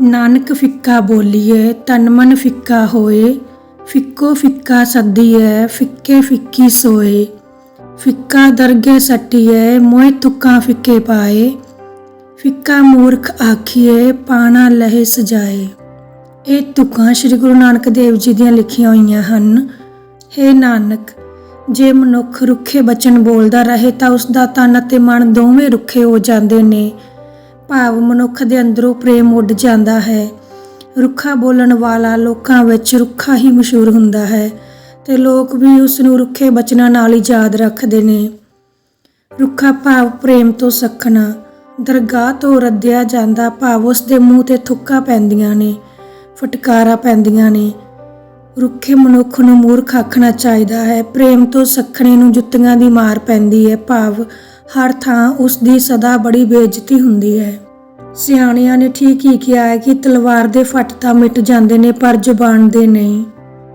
ਨਾਨਕ ਫਿੱਕਾ ਬੋਲੀਏ ਤਨ ਮਨ ਫਿੱਕਾ ਹੋਏ, ਫਿੱਕੋ ਫਿੱਕਾ ਸੱਦੀਐ, ਫਿੱਕੇ ਫਿੱਕੀ ਸੋਏ। ਫਿੱਕਾ ਦਰਗੇ ਸੱਟੀਐ ਮੋਏ ਤੁਕਾਂ ਫਿੱਕੇ ਪਾਏ। ਫਿੱਕਾ ਮੂਰਖ ਆਖੀਏ ਪਾਣਾ ਲਹੇ ਸਜਾਏ। ਇਹ ਤੁਕਾਂ ਸ੍ਰੀ ਗੁਰੂ ਨਾਨਕ ਦੇਵ ਜੀ ਦੀਆਂ ਲਿਖੀਆਂ ਹੋਈਆਂ ਹਨ। ਹੇ ਨਾਨਕ, ਜੇ ਮਨੁੱਖ ਰੁੱਖੇ ਬਚਨ ਬੋਲਦਾ ਰਹੇ ਤਾਂ ਉਸ ਦਾ ਤਨ ਅਤੇ ਮਨ ਦੋਵੇਂ ਰੁੱਖੇ ਹੋ ਜਾਂਦੇ ਨੇ। ਭਾਵ ਮਨੁੱਖ ਦੇ ਅੰਦਰੋਂ ਪ੍ਰੇਮ ਉੱਡ ਜਾਂਦਾ ਹੈ। ਰੁੱਖਾ ਬੋਲਣ ਵਾਲਾ ਲੋਕਾਂ ਵਿੱਚ ਰੁੱਖਾ ਹੀ ਮਸ਼ਹੂਰ ਹੁੰਦਾ ਹੈ ਤੇ ਲੋਕ ਵੀ ਉਸ ਨੂੰ ਰੁੱਖੇ ਬਚਨਾਂ ਨਾਲ ਹੀ ਯਾਦ ਰੱਖਦੇ ਨੇ। ਰੁੱਖਾ ਭਾਵ ਪ੍ਰੇਮ ਤੋਂ ਸਖਣਾ, ਦਰਗਾਹ ਤੋਂ ਰੱਦਿਆ ਜਾਂਦਾ ਭਾਵ ਉਸ ਦੇ ਮੂੰਹ ਤੇ ਥੁੱਕਾ ਪੈਂਦੀਆਂ ਨੇ, ਫਟਕਾਰਾਂ ਪੈਂਦੀਆਂ ਨੇ। ਰੁੱਖੇ ਮਨੁੱਖ ਨੂੰ ਮੂਰਖ ਆਖਣਾ ਚਾਹੀਦਾ ਹੈ, ਪ੍ਰੇਮ ਤੋਂ ਸਖਣੇ ਨੂੰ ਜੁੱਤੀਆਂ ਦੀ ਮਾਰ ਪੈਂਦੀ ਹੈ ਭਾਵ ਹਰ ਥਾਂ ਉਸ ਦੀ ਸਦਾ ਬੜੀ ਬੇਇੱਜ਼ਤੀ ਹੁੰਦੀ ਹੈ। ਸਿਆਣਿਆਂ ਨੇ ਠੀਕ ਹੀ ਕਿਹਾ ਹੈ ਕਿ ਤਲਵਾਰ ਦੇ ਫੱਟ ਤਾਂ ਮਿਟ ਜਾਂਦੇ ਨੇ ਪਰ ਜ਼ੁਬਾਨ ਦੇ ਨਹੀਂ।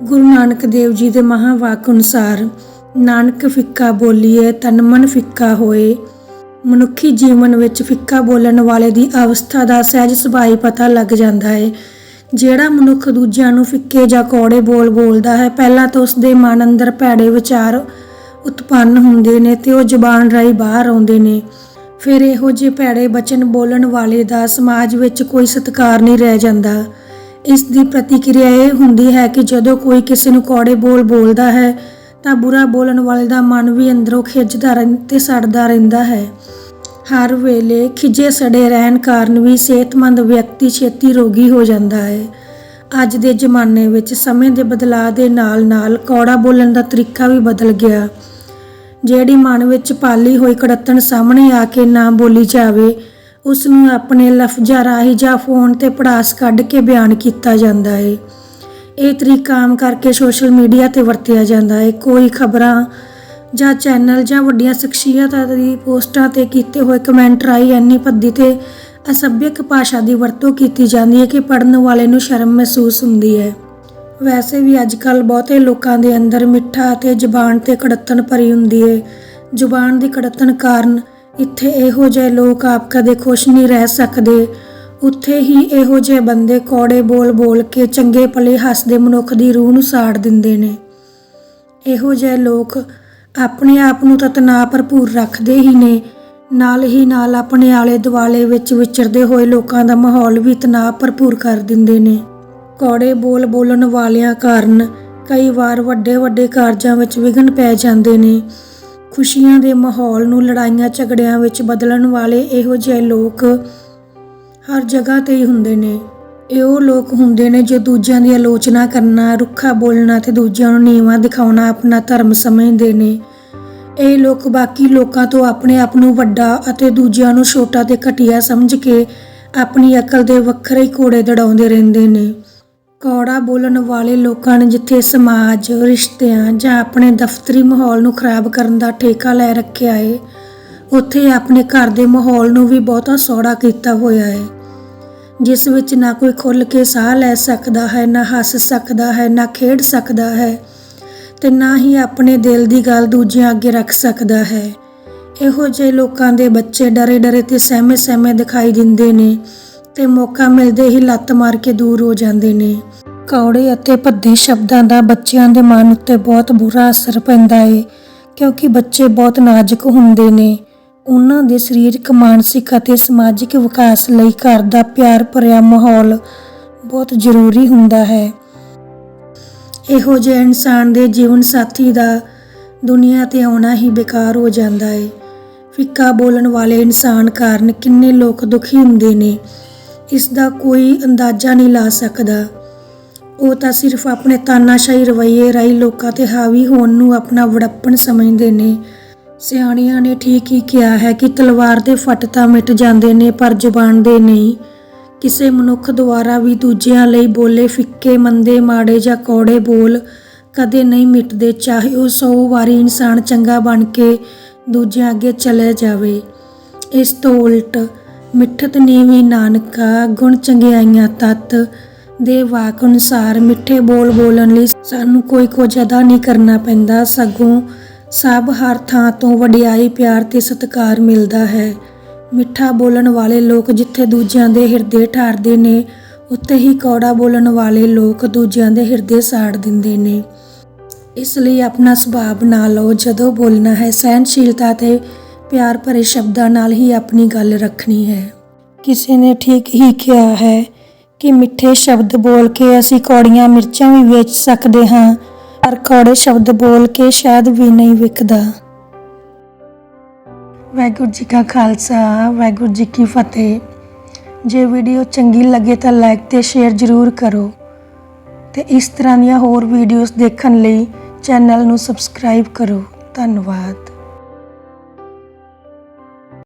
ਗੁਰੂ ਨਾਨਕ ਦੇਵ ਜੀ ਦੇ ਮਹਾਵਾਕ ਅਨੁਸਾਰ, ਨਾਨਕ ਫਿੱਕਾ ਬੋਲੀਏ ਤਨ ਮਨ ਫਿੱਕਾ ਹੋਏ। ਮਨੁੱਖੀ ਜੀਵਨ ਵਿੱਚ ਫਿੱਕਾ ਬੋਲਣ ਵਾਲੇ ਦੀ ਅਵਸਥਾ ਦਾ ਸਹਿਜ ਸੁਭਾਅ ਪਤਾ ਲੱਗ ਜਾਂਦਾ ਹੈ। ਜਿਹੜਾ ਮਨੁੱਖ ਦੂਜਿਆਂ ਨੂੰ ਫਿੱਕੇ ਜਾਂ ਕੌੜੇ ਬੋਲ ਬੋਲਦਾ ਹੈ, ਪਹਿਲਾਂ ਤਾਂ ਉਸ ਦੇ ਮਨ ਅੰਦਰ ਭੈੜੇ ਵਿਚਾਰ ਉਤਪੰਨ ਹੁੰਦੇ ਨੇ ਤੇ ਉਹ ਜ਼ੁਬਾਨ ਰਾਹੀਂ ਬਾਹਰ ਆਉਂਦੇ ਨੇ। ਫਿਰ ਇਹੋ ਜਿਹੇ ਭੈੜੇ ਬਚਨ ਬੋਲਣ ਵਾਲੇ ਦਾ ਸਮਾਜ ਵਿੱਚ ਕੋਈ ਸਤਿਕਾਰ ਨਹੀਂ ਰਹਿ ਜਾਂਦਾ। ਇਸ ਦੀ ਪ੍ਰਤੀਕਿਰਿਆ ਇਹ ਹੁੰਦੀ ਹੈ ਕਿ ਜਦੋਂ ਕੋਈ ਕਿਸੇ ਨੂੰ ਕੌੜੇ ਬੋਲ ਬੋਲਦਾ ਹੈ, ਤਾਂ ਬੁਰਾ ਬੋਲਣ ਵਾਲੇ ਦਾ ਮਨ ਵੀ ਅੰਦਰੋਂ ਖਿੱਚਦਾ ਰਹਿੰ- ਤੇ ਸੜਦਾ ਰਹਿੰਦਾ ਹੈ। ਹਰ ਵੇਲੇ ਖਿਜੇ ਸੜੇ ਰਹਿਣ ਕਾਰਨ ਵੀ ਸਿਹਤਮੰਦ ਵਿਅਕਤੀ ਛੇਤੀ ਰੋਗੀ ਹੋ ਜਾਂਦਾ ਹੈ। ਅੱਜ ਦੇ ਜ਼ਮਾਨੇ ਵਿੱਚ ਸਮੇਂ ਦੇ ਬਦਲਾਅ ਦੇ ਨਾਲ-ਨਾਲ ਕੌੜਾ ਬੋਲਣ ਦਾ ਤਰੀਕਾ ਵੀ ਬਦਲ ਗਿਆ। ਜਿਹੜੀ ਮਨ ਵਿੱਚ ਪਾਲੀ ਹੋਈ ਕੜੱਤਣ ਸਾਹਮਣੇ ਆ ਕੇ ਨਾ ਬੋਲੀ ਜਾਵੇ ਉਸ ਨੂੰ ਆਪਣੇ ਲਫ਼ਜ਼ਾਂ ਰਾਹੀਂ ਜਾਂ ਫੋਨ ਤੇ ਪੜਾਸ ਕੱਢ ਕੇ ਬਿਆਨ ਕੀਤਾ ਜਾਂਦਾ ਹੈ ਇਹ ਤਰੀਕਾ ਆਮ ਕਰਕੇ ਸੋਸ਼ਲ ਮੀਡੀਆ ਤੇ ਵਰਤਿਆ ਜਾਂਦਾ ਹੈ ਕੋਈ ਖਬਰਾਂ ਜਾਂ ਚੈਨਲ ਜਾਂ ਵੱਡੀਆਂ ਸ਼ਖਸੀਅਤਾਂ ਦੀ ਪੋਸਟਾਂ ਤੇ ਕੀਤੇ ਹੋਏ ਕਮੈਂਟ ਰਾਹੀਂ ਐਨੀ ਭੱਦੀ ਤੇ ਅਸਭਿਅਕ ਭਾਸ਼ਾ ਦੀ ਵਰਤੋਂ ਕੀਤੀ ਜਾਂਦੀ ਹੈ ਕਿ ਪੜਨ ਵਾਲੇ ਨੂੰ ਸ਼ਰਮ ਮਹਿਸੂਸ ਹੁੰਦੀ ਹੈ ਵੈਸੇ ਵੀ ਅੱਜ ਅੱਜਕੱਲ ਬਹੁਤੇ ਲੋਕਾਂ ਦੇ ਅੰਦਰ ਮਿੱਠਾ ਅਤੇ ਜ਼ੁਬਾਨ ਤੇ ਕੜੱਤਣ ਭਰੀ ਹੁੰਦੀ ਹੈ ਜ਼ੁਬਾਨ ਦੀ ਕੜੱਤਣ ਕਾਰਨ ਇੱਥੇ ਇਹੋ ਜਿਹੇ ਲੋਕ ਆਪ ਕਦੇ ਖੁਸ਼ ਨਹੀਂ ਰਹਿ ਸਕਦੇ। ਉੱਥੇ ਹੀ ਇਹੋ ਜਿਹੇ ਬੰਦੇ ਕੌੜੇ ਬੋਲ ਬੋਲ ਕੇ ਚੰਗੇ ਭਲੇ ਹੱਸਦੇ ਮਨੁੱਖ ਦੀ ਰੂਹ ਨੂੰ ਸਾੜ ਦਿੰਦੇ ਨੇ। ਇਹੋ ਜਿਹੇ ਲੋਕ ਆਪਣੇ ਆਪ ਨੂੰ ਤਾਂ ਤਣਾਅ ਭਰਪੂਰ ਰੱਖਦੇ ਹੀ ਨੇ। ਨਾਲ ਹੀ ਨਾਲ ਆਪਣੇ ਆਲੇ ਦੁਆਲੇ ਵਿੱਚ ਵਿਚਰਦੇ ਹੋਏ ਲੋਕਾਂ ਦਾ ਮਾਹੌਲ ਵੀ ਤਣਾਅ ਭਰਪੂਰ ਕਰ ਦਿੰਦੇ ਨੇ। ਕੌੜੇ ਬੋਲ ਬੋਲਣ ਵਾਲਿਆਂ ਕਾਰਨ ਕਈ ਵਾਰ ਵੱਡੇ ਵੱਡੇ ਕਾਰਜਾਂ ਵਿੱਚ ਵਿਘਨ ਪੈ ਜਾਂਦੇ ਨੇ। ਖੁਸ਼ੀਆਂ ਦੇ ਮਾਹੌਲ ਨੂੰ ਲੜਾਈਆਂ ਝਗੜਿਆਂ ਵਿੱਚ ਬਦਲਣ ਵਾਲੇ ਇਹੋ ਜਿਹੇ ਲੋਕ ਹਰ ਜਗ੍ਹਾ ਤੇ ਹੀ ਹੁੰਦੇ ਨੇ। ਇਹ ਉਹ ਲੋਕ ਹੁੰਦੇ ਨੇ ਜੋ ਦੂਜਿਆਂ ਦੀ ਆਲੋਚਨਾ ਕਰਨਾ, ਰੁੱਖਾ ਬੋਲਣਾ ਤੇ ਦੂਜਿਆਂ ਨੂੰ ਨੀਵਾਂ ਦਿਖਾਉਣਾ ਆਪਣਾ ਧਰਮ ਸਮਝਦੇ ਨੇ। ਇਹ ਲੋਕ ਬਾਕੀ ਲੋਕਾਂ ਤੋਂ ਆਪਣੇ ਆਪ ਨੂੰ ਵੱਡਾ ਅਤੇ ਦੂਜਿਆਂ ਨੂੰ ਛੋਟਾ ਤੇ ਘਟੀਆ ਸਮਝ ਕੇ ਆਪਣੀ ਅਕਲ ਦੇ ਵੱਖਰੇ ਹੀ ਕੋੜੇ ਦੜਾਉਂਦੇ ਰਹਿੰਦੇ ਨੇ। ਕੌੜਾ ਬੋਲਣ ਵਾਲੇ ਲੋਕਾਂ ਨੇ ਜਿੱਥੇ ਸਮਾਜ, ਰਿਸ਼ਤਿਆਂ ਜਾਂ ਆਪਣੇ ਦਫ਼ਤਰੀ ਮਾਹੌਲ ਨੂੰ ਖਰਾਬ ਕਰਨ ਦਾ ਠੇਕਾ ਲੈ ਰੱਖਿਆ ਏ, ਉੱਥੇ ਆਪਣੇ ਘਰ ਦੇ ਮਾਹੌਲ ਨੂੰ ਵੀ ਬਹੁਤਾ ਸੌੜਾ ਕੀਤਾ ਹੋਇਆ ਹੈ ਜਿਸ ਵਿੱਚ ਨਾ ਕੋਈ ਖੁੱਲ੍ਹ ਕੇ ਸਾਹ ਲੈ ਸਕਦਾ ਹੈ, ਨਾ ਹੱਸ ਸਕਦਾ ਹੈ, ਨਾ ਖੇਡ ਸਕਦਾ ਹੈ ਤੇ ਨਾ ਹੀ ਆਪਣੇ ਦਿਲ ਦੀ ਗੱਲ ਦੂਜਿਆਂ ਅੱਗੇ ਰੱਖ ਸਕਦਾ ਹੈ। ਇਹੋ ਜਿਹੇ ਲੋਕਾਂ ਦੇ ਬੱਚੇ ਡਰੇ ਡਰੇ ਤੇ ਸਹਿਮੇ ਸਹਿਮੇ ਦਿਖਾਈ ਦਿੰਦੇ ਨੇ। ਤੇ ਮੌਕਾ ਮਿਲਦੇ ਹੀ ਲੱਤ ਮਾਰ ਕੇ ਦੂਰ ਹੋ ਜਾਂਦੇ ਨੇ। ਕੌੜੇ ਅਤੇ ਭੱਦੇ ਸ਼ਬਦਾਂ ਦਾ ਬੱਚਿਆਂ ਦੇ ਮਨ ਉੱਤੇ ਬਹੁਤ ਬੁਰਾ ਅਸਰ ਪੈਂਦਾ ਏ, ਕਿਉਂਕਿ ਬੱਚੇ ਬਹੁਤ ਨਾਜ਼ੁਕ ਹੁੰਦੇ ਨੇ। ਉਹਨਾਂ ਦੇ ਸਰੀਰਕ, ਮਾਨਸਿਕ ਅਤੇ ਸਮਾਜਿਕ ਵਿਕਾਸ ਲਈ ਘਰ ਦਾ ਪਿਆਰ ਭਰਿਆ ਮਾਹੌਲ ਬਹੁਤ ਜ਼ਰੂਰੀ ਹੁੰਦਾ ਹੈ। ਇਹੋ ਜਿਹੇ ਇਨਸਾਨ ਦੇ ਜੀਵਨ ਸਾਥੀ ਦਾ ਦੁਨੀਆ ਤੇ ਆਉਣਾ ਹੀ ਬੇਕਾਰ ਹੋ ਜਾਂਦਾ ਹੈ ਫਿੱਕਾ ਬੋਲਣ ਵਾਲੇ ਇਨਸਾਨ ਕਾਰਨ ਕਿੰਨੇ ਲੋਕ ਦੁਖੀ ਹੁੰਦੇ ਨੇ। ਇਸ ਦਾ ਕੋਈ ਅੰਦਾਜ਼ਾ ਨਹੀਂ ਲਾ ਸਕਦਾ। ਉਹ ਤਾਂ ਸਿਰਫ ਆਪਣੇ ਤਾਨਾਸ਼ਾਹੀ ਰਵੱਈਏ ਰਾਹੀਂ ਲੋਕਾਂ ਤੇ ਹਾਵੀ ਹੋਣ ਨੂੰ ਆਪਣਾ ਵੜੱਪਣ ਸਮਝਦੇ ਨੇ। ਸਿਆਣੀਆਂ ਨੇ ਠੀਕ ਹੀ ਕਿਹਾ ਹੈ ਕਿ ਤਲਵਾਰ ਦੇ ਫੱਟ ਤਾਂ ਮਿਟ ਜਾਂਦੇ ਨੇ, ਪਰ ਜ਼ੁਬਾਨ ਦੇ ਨਹੀਂ। ਕਿਸੇ ਮਨੁੱਖ ਦੁਆਰਾ ਵੀ ਦੂਜਿਆਂ ਲਈ ਬੋਲੇ ਫਿੱਕੇ, ਮੰਦੇ, ਮਾੜੇ ਜਾਂ ਕੌੜੇ ਬੋਲ ਕਦੇ ਨਹੀਂ ਮਿਟਦੇ, ਚਾਹੇ ਉਹ 100 ਵਾਰੀ ਇਨਸਾਨ ਚੰਗਾ ਬਣ ਕੇ ਦੂਜਿਆਂ ਅੱਗੇ ਚਲੇ ਜਾਵੇ। ਇਸ ਤੋਂ ਉਲਟ ਮਿੱਠਤ ਨੀਵੀਂ ਨਾਨਕਾ, ਗੁਣ ਚੰਗਿਆਈਆਂ ਤਤ ਦੇ ਵਾਕ ਅਨੁਸਾਰ ਮਿੱਠੇ ਬੋਲ ਬੋਲਣ ਲਈ ਸਾਨੂੰ ਕੋਈ ਕੁਝ ਅਦਾ ਨਹੀਂ ਕਰਨਾ ਪੈਂਦਾ। ਸਗੋਂ ਸਭ ਹਰ ਥਾਂ ਤੋਂ ਵਡਿਆਈ, ਪਿਆਰ ਤੇ ਸਤਿਕਾਰ ਮਿਲਦਾ ਹੈ। ਮਿੱਠਾ ਬੋਲਣ ਵਾਲੇ ਲੋਕ ਜਿੱਥੇ ਦੂਜਿਆਂ ਦੇ ਹਿਰਦੇ ਠਾਰਦੇ ਨੇ, ਉੱਥੇ ਹੀ ਕੌੜਾ ਬੋਲਣ ਵਾਲੇ ਲੋਕ ਦੂਜਿਆਂ ਦੇ ਹਿਰਦੇ ਸਾੜ ਦਿੰਦੇ ਨੇ। ਇਸ ਲਈ ਆਪਣਾ ਸੁਭਾਅ ਬਣਾ ਲਓ। ਜਦੋਂ ਬੋਲਣਾ ਹੈ ਸਹਿਨਸ਼ੀਲਤਾ ਤੇ ਪਿਆਰ ਭਰੇ ਸ਼ਬਦਾਂ ਨਾਲ ਹੀ ਆਪਣੀ ਗੱਲ ਰੱਖਣੀ ਹੈ। ਕਿਸੇ ਨੇ ਠੀਕ ਹੀ ਕਿਹਾ ਹੈ ਕਿ ਮਿੱਠੇ ਸ਼ਬਦ ਬੋਲ ਕੇ ਅਸੀਂ ਕੌੜੀਆਂ ਮਿਰਚਾਂ ਵੀ ਵੇਚ ਸਕਦੇ ਹਾਂ, ਪਰ ਕੌੜੇ ਸ਼ਬਦ ਬੋਲ ਕੇ ਸ਼ਾਇਦ ਵੀ ਨਹੀਂ ਵਿਕਦਾ। ਵਾਹਿਗੁਰੂ ਜੀ ਕਾ ਖਾਲਸਾ, ਵਾਹਿਗੁਰੂ ਜੀ ਕੀ ਫਤਿਹ। ਜੇ ਵੀਡੀਓ ਚੰਗੀ ਲੱਗੇ ਤਾਂ ਲਾਈਕ ਤੇ ਸ਼ੇਅਰ ਜ਼ਰੂਰ ਕਰੋ ਤੇ ਇਸ ਤਰ੍ਹਾਂ ਦੀਆਂ ਹੋਰ ਵੀਡੀਓਜ਼ ਦੇਖਣ ਲਈ ਚੈਨਲ ਨੂੰ ਸਬਸਕ੍ਰਾਈਬ ਕਰੋ। ਧੰਨਵਾਦ।